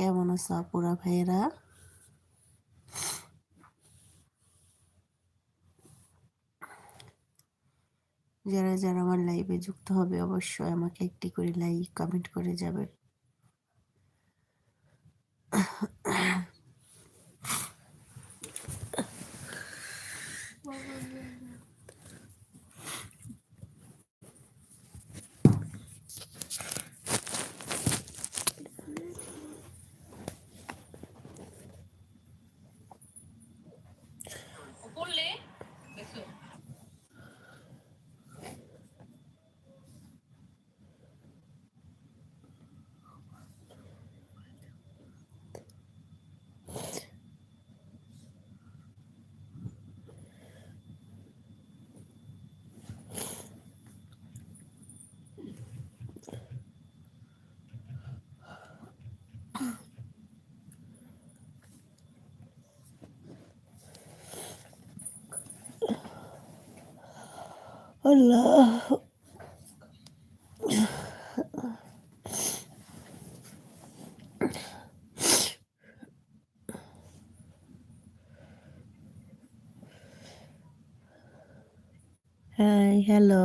কেমন আছো আপুরা ভাইয়েরা? যারা যারা আমার লাইভে যুক্ত হবে অবশ্যই আমাকে একটি করে লাইক কমেন্ট করে যাবে। আল্লাহ। হাই হ্যালো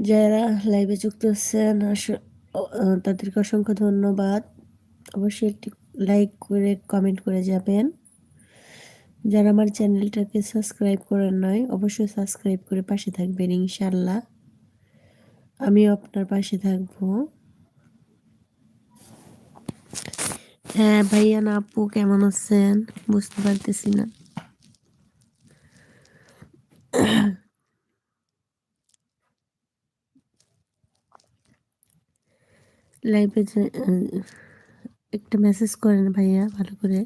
যারা লাইভে যুক্ত আস- তাদেরকে অসংখ্য ধন্যবাদ। অবশ্যই একটি লাইক করে কমেন্ট করে যাবেন। যারা আমার চ্যানেলটাকে সাবস্ক্রাইব করেন নয় অবশ্যই সাবস্ক্রাইব করে পাশে থাকবেন ইনশাল্লাহ আমিও আপনার পাশে থাকব। হ্যাঁ ভাইয়া না আপু কেমন আছেন? বুঝতে পারতেছি না। আহ, একটা মেসেজ করেন ভাইয়া ভালো করে।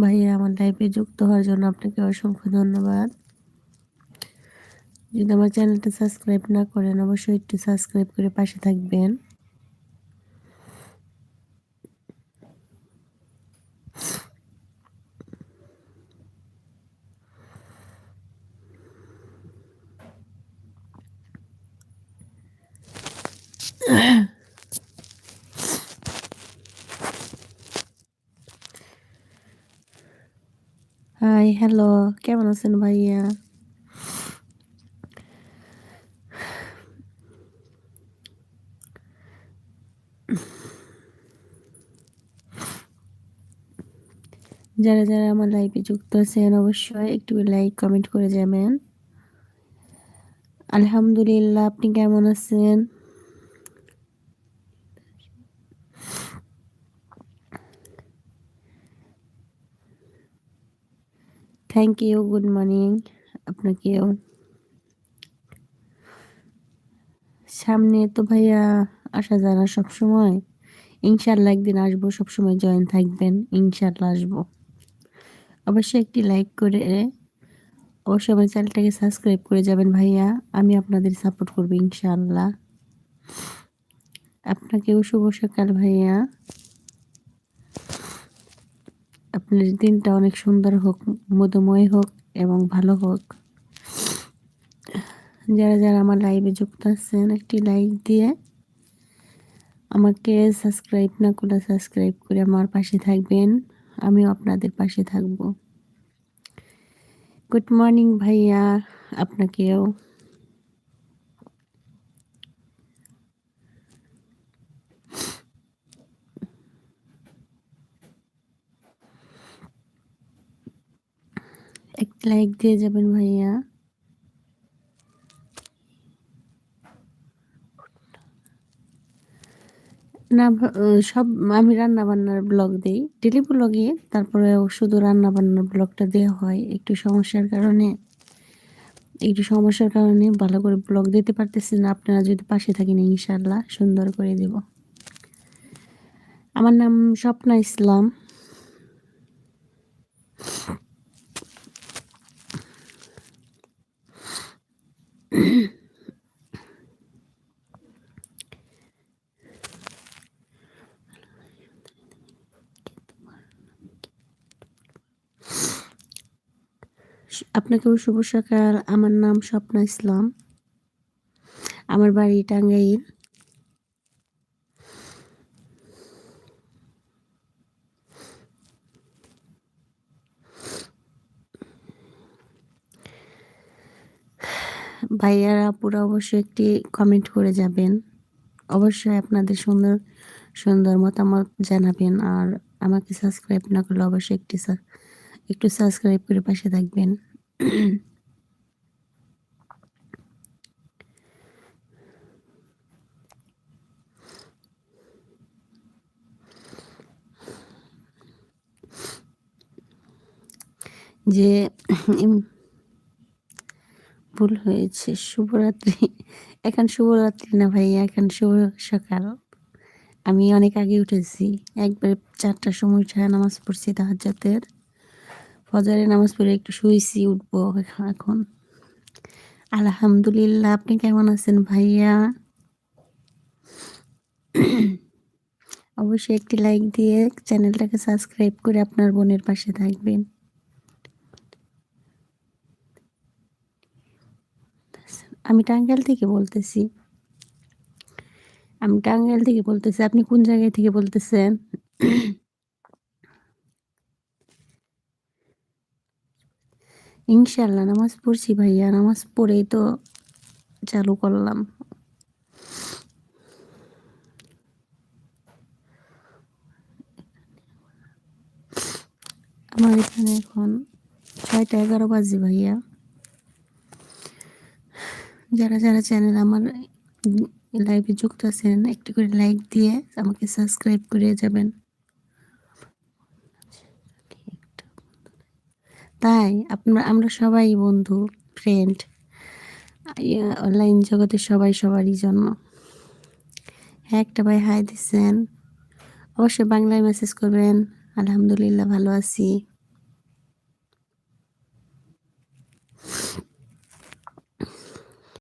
ভাইয়া আমার লাইফে যুক্ত হওয়ার জন্য আপনাকে অসংখ্য ধন্যবাদ। যদি আমার চ্যানেলটা সাবস্ক্রাইব না করেন, অবশ্যই একটু সাবস্ক্রাইব করে পাশে থাকবেন। হাই হ্যালো কেমন আছেন ভাইয়া? যারা যারা আমার লাইফে যুক্ত আছেন, অবশ্যই একটু লাইক কমেন্ট করে যাবেন আলহামদুলিল্লাহ, আপনি কেমন আছেন? থ্যাংক ইউ গুড মর্নিং আপনাকেও সামনে তো ভাইয়া আসা যায় না সবসময়। ইনশাল্লাহ একদিন আসব, সবসময় জয়েন থাকবেন। ইনশাল্লাহ আসব। অবশ্যই একটি লাইক করে অবশ্যই আমার চ্যানেলটাকে সাবস্ক্রাইব করে যাবেন ভাইয়া। আমি আপনাদের সাপোর্ট করব ইনশাল্লাহ আপনাকেও শুভ সকাল ভাইয়া। আপনার দিনটা অনেক সুন্দর হোক, মধুময় হোক এবং ভালো হোক। যারা যারা আমার লাইভে যুক্ত আছেন, একটি লাইক দিয়ে আমাকে সাবস্ক্রাইব না করে সাবস্ক্রাইব করে আমার পাশে থাকবেন। আমিও আপনাদের পাশে থাকব। গুড মর্নিং ভাইয়া, আপনাকেও একটা লাইক দিয়ে যাবেন ভাইয়া। না সব আমি রান্না বান্নার ব্লগ দিই ডেলি ব্লগে তারপরে শুধু রান্না বান্নার ব্লগটা দেওয়া হয় একটু সমস্যার কারণে। একটু সমস্যার কারণে ভালো করে ব্লগ দিতে পারতেছি না। আপনারা যদি পাশে থাকেন ইনশাল্লাহ সুন্দর করে দেব। আমার নাম স্বপ্না ইসলাম। আপনাকেও শুভ সকাল। আমার নাম স্বপ্না ইসলাম। আমার বাড়ি টাঙ্গাইল। ভাইয়ারা পুরো অবশ্যই একটি কমেন্ট করে যাবেন। অবশ্যই আপনাদের সুন্দর সুন্দর মতামত জানাবেন আর আমাকে সাবস্ক্রাইব না করলে অবশ্যই একটি একটু সাবস্ক্রাইব করে পাশে থাকবেন। যে ভুল হয়েছে, শুভরাত্রি। এখন শুভরাত্রি না ভাইয়া, এখন শুভ সকাল। আমি অনেক আগে উঠেছি, একবার চারটার সময় উঠে নামাজ পড়ছি তাহাজ্জাতের ফজরের নামাজ পড়ে একটু শুয়েছি, উঠবো এখন আলহামদুলিল্লাহ, আপনি কেমন আছেন ভাইয়া? অবশ্যই একটি লাইক দিয়ে চ্যানেলটাকে সাবস্ক্রাইব করে আপনার বোনের পাশে থাকবেন। আমি টাঙ্গাইল থেকে বলতেছি। আমি টাঙ্গাইল থেকে বলতেছি, আপনি কোন জায়গায় থেকে বলতেছেন? ইনশাল্লাহ নামাজ পড়ছি ভাইয়া, নামাজ পড়েই তো চালু করলাম। আমার এখানে এখন ছয়টা এগারো বাজে ভাইয়া। যারা যারা চ্যানেল আমার লাইভে যুক্ত আছেন, একটু করে লাইক দিয়ে আমাকে সাবস্ক্রাইব করে যাবেন। তাই আপনার, আমরা সবাই বন্ধু ফ্রেন্ড অনলাইন জগতে সবাই সবারই জন্য হ্যাঁ একটা ভাই হাই দিচ্ছেন অবশ্যই বাংলায় মেসেজ করবেন। আলহামদুলিল্লাহ ভালো আছি।